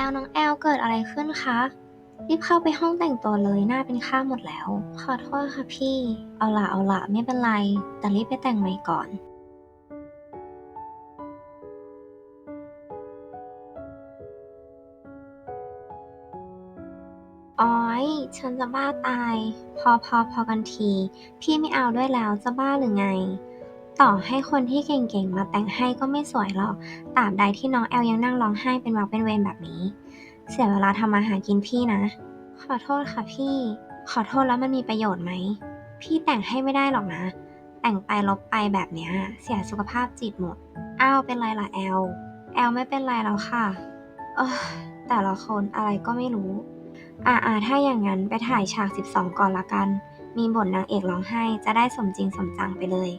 แล้วน้องแอลเกิดอะไรขึ้นคะ รีบเข้าไปห้องแต่งตัวเลยหน้าเป็นข้าหมดแล้ว ขอโทษค่ะพี่ เอาละเอาละไม่เป็นไร แต่รีบไปแต่งใหม่ก่อนอ้อยฉันจะบ้าตาย พอพอพอกันที พี่ไม่เอาด้วยแล้วจะบ้าหรือไง ต่อให้คนที่เก่งๆ มาแต่งให้ก็ไม่สวยหรอกตราบใดที่น้องแอลยังนั่งร้องไห้เป็นวักเป็นเวรแบบนี้ เสียเวลาทำอาหารกินพี่นะ ขอโทษค่ะพี่ ขอโทษแล้วมันมีประโยชน์ไหม พี่แต่งให้ไม่ได้หรอกนะ แต่งไปลบไปแบบเนี้ย เสียสุขภาพจิตหมด อ้าวเป็นไรล่ะแอล แอลไม่เป็นไรแล้วค่ะ เออแต่ละคนอะไรก็ไม่รู้ อ่าอ่าถ้าอย่างนั้นไปถ่ายฉาก 12 ก่อนละกัน มีบทนางเอกร้องไห้จะได้สมจริงสมจังไปเลย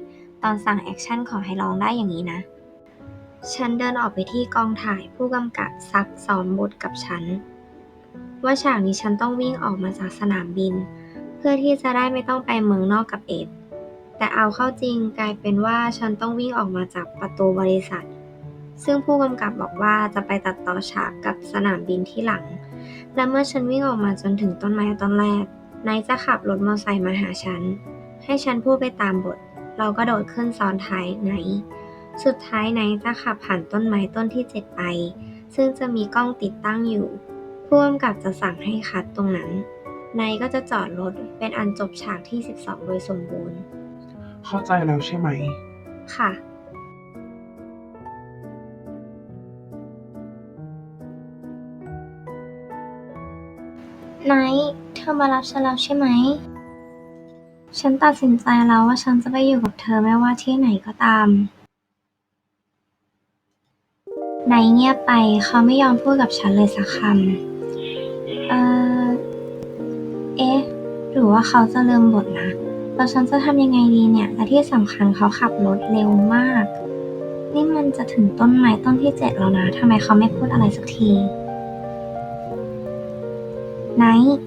ตอนสั่งแอคชั่นขอให้ร้องได้อย่างนี้นะ ฉันเดินออกไปที่กองถ่ายผู้กำกับซักซ้อมบทกับฉัน ว่าฉากนี้ฉันต้องวิ่งออกมาจากสนามบิน เพื่อที่จะได้ไม่ต้องไปเมืองนอกกับเอ็ดแต่เอาเข้าจริงกลายเป็นว่าฉันต้องวิ่งออกมาจากประตูบริษัท ซึ่งผู้กำกับบอกว่าจะไปตัดต่อฉากกับสนามบินที่หลัง และเมื่อฉันวิ่งออกมาจนถึงต้นไม้ต้นแรกไนท์จะขับรถมอเตอร์ไซค์มาหาฉัน ให้ฉันพูดไปตามบท เราก็โดดขึ้นซ้อนท้ายไนท์สุดท้ายไนท์จะขับผ่านต้นไม้ต้นที่เจ็ดไป ซึ่งจะมีกล้องติดตั้งอยู่ผู้กำกับจะสั่งให้คัดตรงนั้นไนท์ก็จะจอดรถเป็นอันจบฉากที่ 12 โดยสมบูรณ์ เข้าใจแล้วใช่ไหม ค่ะ ไนท์เธอมารับฉันแล้วใช่ไหม ฉันตัดสินใจแล้วว่าฉันจะไปอยู่กับเธอไม่ว่าที่ไหนก็ตามไนท์เงียบไปเขาไม่ยอมพูดกับฉันเลยสักคำ เออเอ๊ะ หรือว่าเขาจะลืมบทนะ แล้วฉันจะทำยังไงดีเนี่ย และที่สำคัญเขาขับรถเร็วมาก นี่มันจะถึงต้นไม้ต้นที่เจ็ดแล้วนะ ทำไมเขาไม่พูดอะไรสักที ไนท์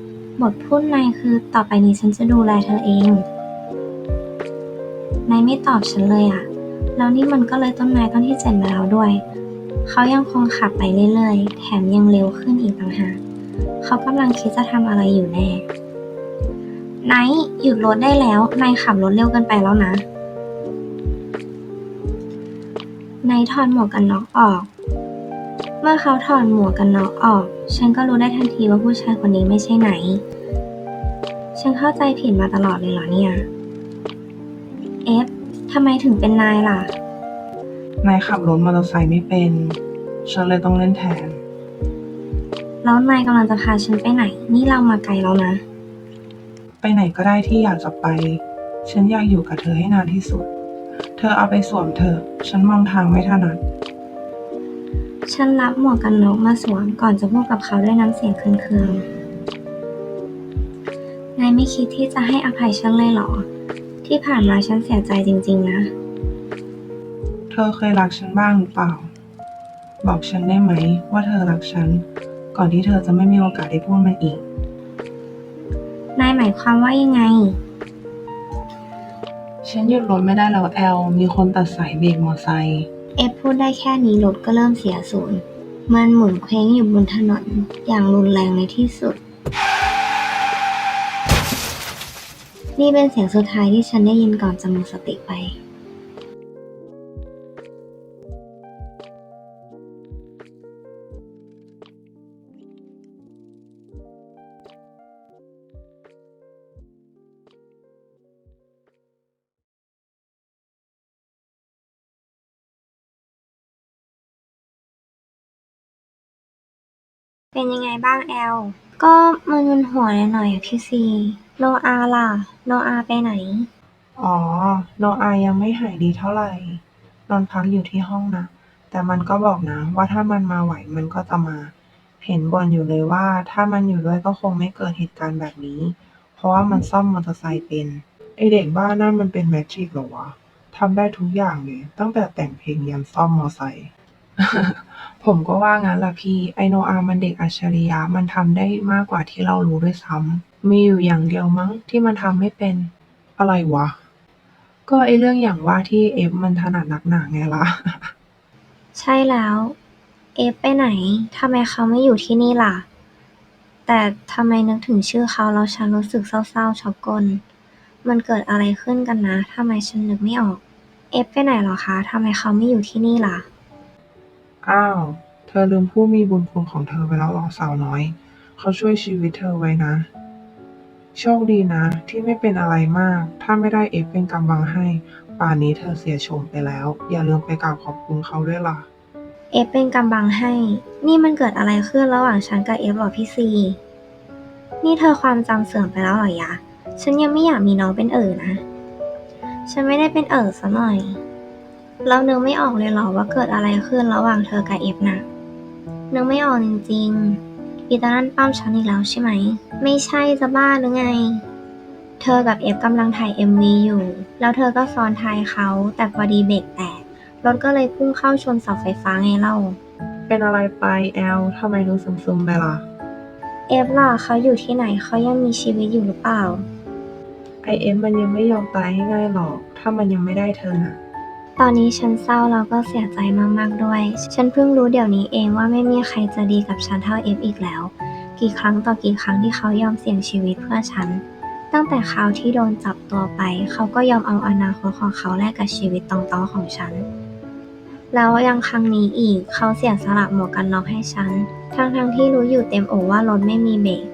บทพูดในคือต่อไปนี้ฉันจะดูแลเธอเองนท์ไม่ตอบฉันเลยอะแล้วนี่มันก็เลยต้นไม้ต้นที่เจ็ดมาแล้วด้วย เขายังคงขับไปเรื่อยๆ แถมยังเร็วขึ้นอีกต่างหากเขากำลังคิดจะทำอะไรอยู่แน่ไนท์หยุดรถได้แล้วนายขับรถเร็วเกินไปแล้วนะนท์ถอดหมวกกันน็อกออก เมื่อเขาถอดหมวกกันน็อกออก ฉันก็รู้ได้ทันทีว่าผู้ชายคนนี้ไม่ใช่ไหน ฉันเข้าใจผิดมาตลอดเลยเหรอเนี่ย เอฟทำไมถึงเป็นนายล่ะ นายขับรถมอเตอร์ไซค์ไม่เป็น ฉันเลยต้องเล่นแทน แล้วนายกำลังจะพาฉันไปไหน นี่เรามาไกลแล้วนะ ไปไหนก็ได้ที่อยากจะไป ฉันอยากอยู่กับเธอให้นานที่สุด เธอเอาไปสวมเถอะฉันมองทางไม่ถนัด ฉันรับหมวกกันน็อกมาสวมก่อนจะพูดกับเขาด้วยน้ำเสียงเคืองๆ นายไม่คิดที่จะให้อภัยฉันเลยเหรอ ที่ผ่านมาฉันเสียใจจริงๆนะ เธอเคยรักฉันบ้างหรือเปล่า บอกฉันได้ไหมว่าเธอรักฉัน ก่อนที่เธอจะไม่มีโอกาสได้พูดมันอีก นายหมายความว่ายังไง ฉันหยุดรถไม่ได้แล้วแอล มีคนตัดสายเบรกมอไซค์ เอฟพูดได้แค่นี้รถก็เริ่มเสียศูนย์ มันหมุนเคว้งอยู่บนถนน อย่างรุนแรงในที่สุด นี่เป็นเสียงสุดท้ายที่ฉันได้ยินก่อนจะหมดสติไป เป็นยังไงบ้างแอล ก็มึนหัวหน่อยๆอะพี่ซีโนอาล่ะโนอาไปไหน อ๋อโนอายังไม่หายดีเท่าไหร่นอนพักอยู่ที่ห้องนะ แต่มันก็บอกนะ ว่าถ้ามันมาไหวมันก็จะมา เห็นบ่นอยู่เลยว่า ถ้ามันอยู่ด้วยก็คงไม่เกิดเหตุการณ์แบบนี้ เพราะว่ามันซ่อมมอเตอร์ไซค์เป็นไอเด็กบ้านั่นมันเป็นแมจิกเหรอวะทำได้ทุกอย่างเลย ตั้งแต่แต่งเพลงยันซ่อมมอเตอร์ไซค์ ผมก็ว่างั้นล่ะพี่ ไอโนอามันเด็กอัจฉริยะ มันทำได้มากกว่าที่เรารู้ด้วยซ้ำ มีอยู่อย่างเดียวมั้งที่มันทำไม่เป็น อะไรวะ ก็ไอเรื่องอย่างว่าที่เอฟมันถนัดนักหนาไงล่ะ ใช่แล้ว เอฟไปไหน ทำไมเขาไม่อยู่ที่นี่ล่ะ แต่ทำไมนึกถึงชื่อเขาแล้วฉันรู้สึกเศร้าๆช็อกกล มันเกิดอะไรขึ้นกันนะ ทำไมฉันนึกไม่ออก เอฟไปไหนเหรอคะ ทำไมเขาไม่อยู่ที่นี่ล่ะ อ้าว เธอลืมผู้มีบุญคุณของเธอไปแล้วหรอสาวน้อย เขาช่วยชีวิตเธอไว้นะ โชคดีนะ ที่ไม่เป็นอะไรมาก ถ้าไม่ได้เอฟเป็นกำบังให้ ป่านนี้เธอเสียโฉมไปแล้ว อย่าลืมไปกราบขอบคุณเขาด้วยล่ะ เอฟเป็นกำบังให้ นี่มันเกิดอะไรขึ้นระหว่างฉันกับเอฟหรอพี่ซี นี่เธอความจำเสื่อมไปแล้วหรอยะ ฉันยังไม่อยากมีน้องเป็นเอ๋อนะ ฉันไม่ได้เป็นเอ๋อซะหน่อย เรานึกไม่ออกเลยเหรอว่าเกิดอะไรขึ้นระหว่างเธอกับเอฟนะนึกไม่ออกจริงๆอีตานั่นปั้มฉันอีกแล้วใช่ไหม ไม่ใช่จะบ้าหรือไง เธอกับเอฟกำลังถ่าย MV อยู่ แล้วเธอก็ซ้อนท้ายเขา แต่พอดีเบรกแตก รถก็เลยพุ่งเข้าชนเสาไฟฟ้าไงเล่า เป็นอะไรไปแอลทำไมดูซึมๆไปล่ะ เอฟล่ะเขาอยู่ที่ไหนเขายังมีชีวิตอยู่หรือเปล่า ไอเอฟมันยังไม่ยอมตายง่ายๆหรอก ถ้ามันยังไม่ได้เธอน่ะ ตอนนี้ฉันเศร้าแล้วก็เสียใจมากๆด้วย ฉันเพิ่งรู้เดี๋ยวนี้เองว่าไม่มีใครจะดีกับฉันเท่าเอฟอีกแล้ว กี่ครั้งต่อกี่ครั้งที่เขายอมเสี่ยงชีวิตเพื่อฉัน ตั้งแต่คราวที่โดนจับตัวไป เขาก็ยอมเอาอนาคตของเขาแลกกับชีวิตตองต้อของฉัน แล้วยังครั้งนี้อีกเขาเสียสละหมวกกันน็อกให้ฉัน ทั้งๆที่รู้อยู่เต็มอกว่ารถไม่มีเบรก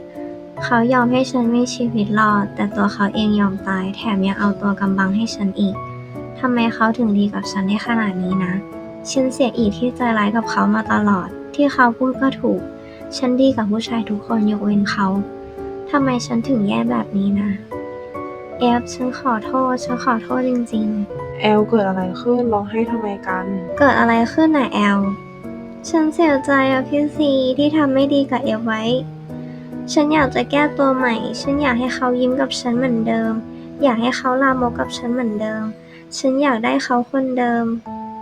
เขายอมให้ฉันมีชีวิตรอด แต่ตัวเขาเองยอมตาย แถมยังเอาตัวกำบังให้ฉันอีก ทำไมเขาถึงดีกับฉันได้ขนาดนี้นะ ฉันเสียอีกที่ใจร้ายกับเขามาตลอด ที่เขาพูดก็ถูก ฉันดีกับผู้ชายทุกคนยกเว้นเขา ทำไมฉันถึงแย่แบบนี้นะ เอฟฉันขอโทษ ฉันขอโทษจริงแอลเกิดอะไรขึ้นร้องไห้ทำไมกัน ๆ เกิดอะไรขึ้นน่ะแอล ฉันเสียใจอะพี่ซีที่ทำไม่ดีกับเอฟไว้ ฉันอยากจะแก้ตัวใหม่ ฉันอยากให้เขายิ้มกับฉันเหมือนเดิม อยากให้เขาลามกกับฉันเหมือนเดิม ฉันอยากได้เขาคนเดิม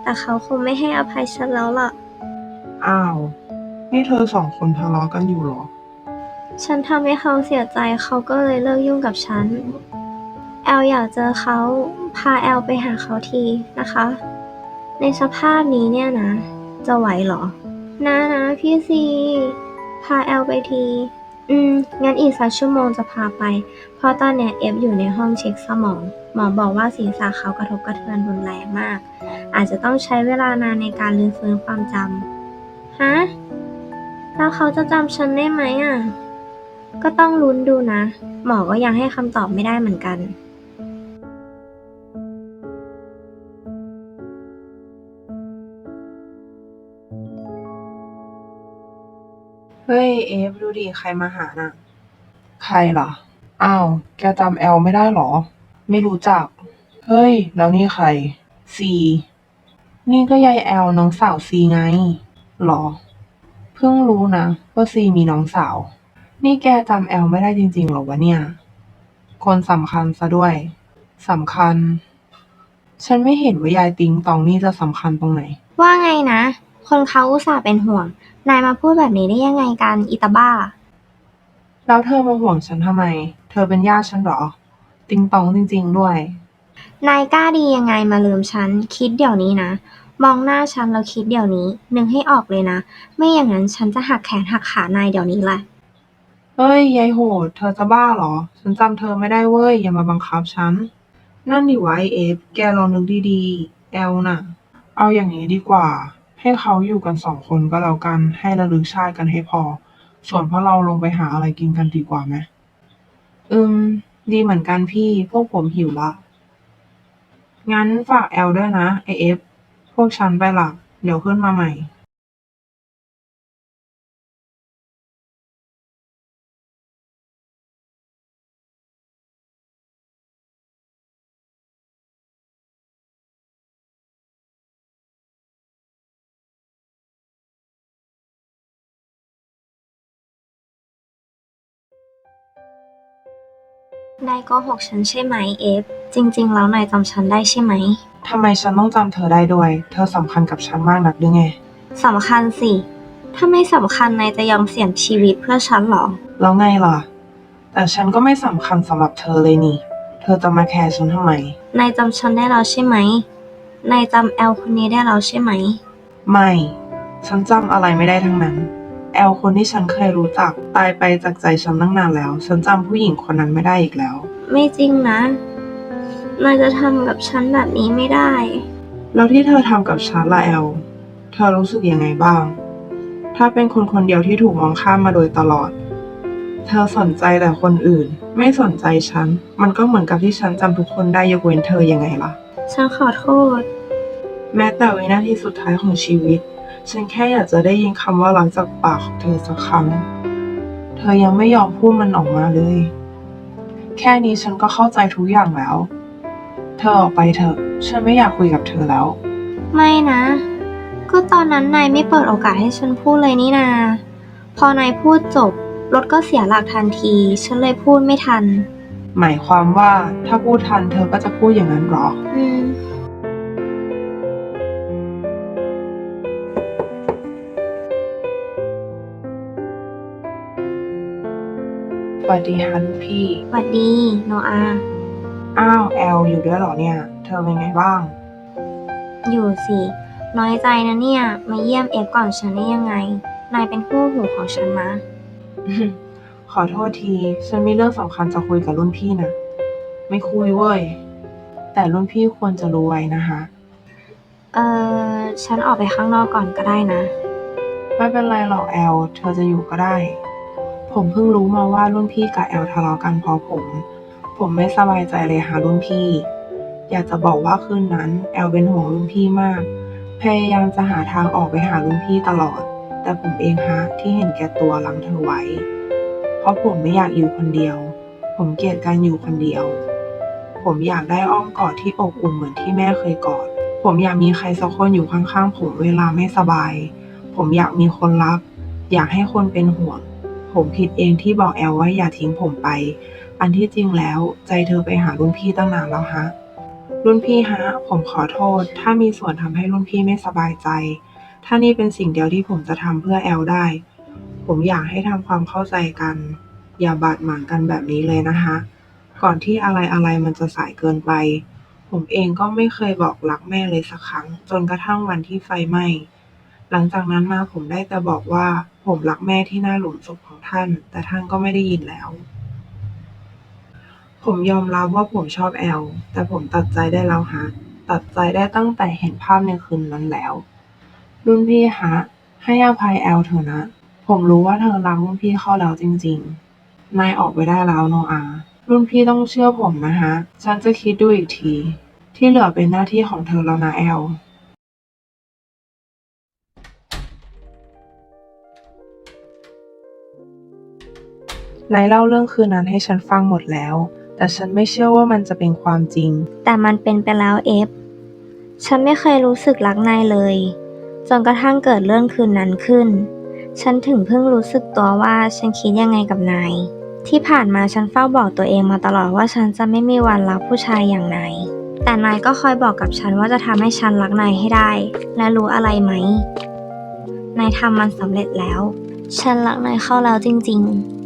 แต่เขาคงไม่ให้อภัยฉันแล้วล่ะ อ้าว นี่เธอสองคนทะเลาะกันอยู่เหรอ ฉันทำให้เขาเสียใจเขาก็เลยเลิกยุ่งกับฉัน แอลอยากเจอเขาพาแอลไปหาเขาทีนะคะ ในสภาพนี้เนี่ยนะ จะไหวเหรอ นะนะพี่ซี พาแอลไปที อืม งั้นอีกสักชั่วโมงจะพาไป เพราะตอนเนี้ยเอฟอยู่ในห้องเช็คสมอง หมอบอกว่าศีรษะเขากระทบกระเทือนรุนแรงมาก อาจจะต้องใช้เวลานานในการรื้อฟื้นความจำฮะ แล้วเขาจะจำฉันได้ไหมอะ ก็ต้องลุ้นดูนะ หมอก็ยังให้คำตอบไม่ได้เหมือนกัน เฮ้ย เอฟ ดูดิ ใครมาหาน่ะ ใครล่ะอ้าว แกจำแอลไม่ได้เหรอ ไม่รู้จัก เฮ้ย แล้วนี่ใคร ซี นี่ก็ยายแอลน้องสาวซีไง หรอ เพิ่งรู้นะว่าซีมีน้องสาว นี่แกจำแอลไม่ได้จริงๆเหรอวะเนี่ย คนสำคัญซะด้วย สำคัญ ฉันไม่เห็นว่ายายติงตองนี่จะสำคัญตรงไหน ว่าไงนะ คนเขาอุตส่าห์เป็นห่วง นายมาพูดแบบนี้ได้ยังไงกัน อิตาบ้า แล้วเธอมาห่วงฉันทำไม เธอเป็นญาติฉันเหรอ ติงตองจริง ๆ ด้วย นายกล้าดียังไงมาลืมฉัน คิดเดี๋ยวนี้นะ มองหน้าฉันแล้วคิดเดี๋ยวนี้ นึกให้ออกเลยนะ ไม่อย่างนั้นฉันจะหักแขนหักขานายเดี๋ยวนี้แหละ เฮ้ยยายโหด เธอจะบ้าเหรอ ฉันจำเธอไม่ได้เว้ย อย่ามาบังคับฉัน นั่นดิวะไอเอฟ แกลองนึกดีๆ แอลน่ะ เอาอย่างนี้ดีกว่า ให้เขาอยู่กันสองคนก็แล้วกัน ให้ระลึกชาติกันให้พอ ส่วนพวกเราลงไปหาอะไรกินกันดีกว่าไหมอืม ดีเหมือนกันพี่ พวกผมหิวละ งั้นฝากแอลด้วยนะไอเอฟ พวกฉันไปหลับ เดี๋ยวขึ้นมาใหม่ นายโกหกฉันใช่ไหมเอฟ จริง ๆ แล้วนายจำฉันได้ใช่ไหม ทำไมฉันต้องจำเธอได้ด้วย เธอสำคัญกับฉันมากนักหรือไง สำคัญสิ ถ้าไม่สำคัญนายจะยอมเสี่ยงชีวิตเพื่อฉันเหรอ แล้วไงล่ะ แต่ฉันก็ไม่สำคัญสำหรับเธอเลยนี่ เธอจะมาแคร์ฉันทำไม นายจำฉันได้แล้วใช่ไหม นายจำแอลคนนี้ได้แล้วใช่ไหม ไม่ ฉันจำอะไรไม่ได้ทั้งนั้น แอลคนที่ฉันเคยรู้จัก ตายไปจากใจฉันตั้งนานแล้ว ฉันจำผู้หญิงคนนั้นไม่ได้อีกแล้ว ไม่จริงนะ นายจะทำกับฉันแบบนี้ไม่ได้ แล้วที่เธอทำกับฉันละแอล เธอรู้สึกยังไงบ้าง ถ้าเป็นคนคนเดียวที่ถูกมองข้ามมาโดยตลอด เธอสนใจแต่คนอื่น ไม่สนใจฉัน มันก็เหมือนกับที่ฉันจำทุกคนได้ยกเว้นเธอยังไงล่ะ ฉันขอโทษ แม้แต่วินาทีสุดท้ายของชีวิต ฉันแค่อยากจะได้ยินคำว่ารักจากปากของเธอสักครั้ง เธอยังไม่ยอมพูดมันออกมาเลย แค่นี้ฉันก็เข้าใจทุกอย่างแล้ว เธอออกไปเถอะ ฉันไม่อยากคุยกับเธอแล้ว ไม่นะ ก็ตอนนั้นนายไม่เปิดโอกาสให้ฉันพูดเลยนี่นา พอนายพูดจบ รถก็เสียหลักทันที ฉันเลยพูดไม่ทัน หมายความว่าถ้าพูดทันเธอก็จะพูดอย่างนั้นหรอ อืม วัสดีค่ะลูกพี่หวัดดี โนอา อ้าวแอลอยู่ด้วยเหรอเนี่ย เธอเป็นไงบ้าง อยู่สิ น้อยใจนะเนี่ย มาเยี่ยมเอฟก่อนฉันได้ยังไง นายเป็นคู่หูของฉันนะ ขอโทษที ฉันมีเรื่องสำคัญจะคุยกับรุ่นพี่นะ ไม่คุยเว้ย แต่รุ่นพี่ควรจะรู้ไว้นะคะ เออฉันออกไปข้างนอกก่อนก็ได้นะ ไม่เป็นไรหรอกแอล เธอจะอยู่ก็ได้ ผมเพิ่งรู้มาว่ารุ่นพี่กับแอลทะเลาะกันเพราะผม ผมไม่สบายใจเลยหารุ่นพี่ อยากจะบอกว่าคืนนั้นแอลเป็นห่วงรุ่นพี่มาก พยายามจะหาทางออกไปหารุ่นพี่ตลอด แต่ผมเองฮะที่เห็นแก่ตัวลังเธอไว้ เพราะผมไม่อยากอยู่คนเดียว ผมเกลียดการอยู่คนเดียว ผมอยากได้อ้อมกอดที่อบอุ่นเหมือนที่แม่เคยกอด ผมอยากมีใครสักคนอยู่ข้างๆผมเวลาไม่สบาย ผมอยากมีคนรัก อยากให้คนเป็นห่วง ผมผิดเองที่บอกแอลว่าอย่าทิ้งผมไป อันที่จริงแล้ว ใจเธอไปหารุ่นพี่ตั้งนานแล้วฮะ รุ่นพี่ฮะ ผมขอโทษ ถ้ามีส่วนทำให้รุ่นพี่ไม่สบายใจ ถ้านี่เป็นสิ่งเดียวที่ผมจะทำเพื่อแอลได้ ผมอยากให้ทำความเข้าใจกัน อย่าบาดหมางกันแบบนี้เลยนะคะ ก่อนที่อะไรอะไรมันจะสายเกินไป ผมเองก็ไม่เคยบอกรักแม่เลยสักครั้ง จนกระทั่งวันที่ไฟไหม้ หลังจากนั้นมาผมได้แต่บอกว่า ผมรักแม่ที่หน้าหลุมศพของท่าน แต่ท่านก็ไม่ได้ยินแล้ว ผมยอมรับว่าผมชอบแอล แต่ผมตัดใจได้แล้วฮะ ตัดใจได้ตั้งแต่เห็นภาพในคืนนั้นแล้ว รุ่นพี่ฮะ ให้อภัยแอลเถอะนะ ผมรู้ว่าเธอรักรุ่นพี่เข้าแล้วจริง ๆ นายออกไปได้แล้วโนอา รุ่นพี่ต้องเชื่อผมนะฮะ ฉันจะคิดดูอีกที ที่เหลือเป็นหน้าที่ของเธอแล้วนะแอล นายเล่าเรื่องคืนนั้นให้ฉันฟังหมดแล้ว แต่ฉันไม่เชื่อว่ามันจะเป็นความจริง แต่มันเป็นไปแล้วเอฟ ฉันไม่เคยรู้สึกรักนายเลย จนกระทั่งเกิดเรื่องคืนนั้นขึ้น ฉันถึงเพิ่งรู้สึกตัวว่าฉันคิดยังไงกับนาย ที่ผ่านมาฉันเฝ้าบอกตัวเองมาตลอดว่าฉันจะไม่มีวันรักผู้ชายอย่างนายแต่นายก็คอยบอกกับฉันว่าจะทำให้ฉันรักนายให้ได้ และรู้อะไรไหม นายทำมันสำเร็จแล้ว ฉันรักนายเข้าแล้วจริง ๆ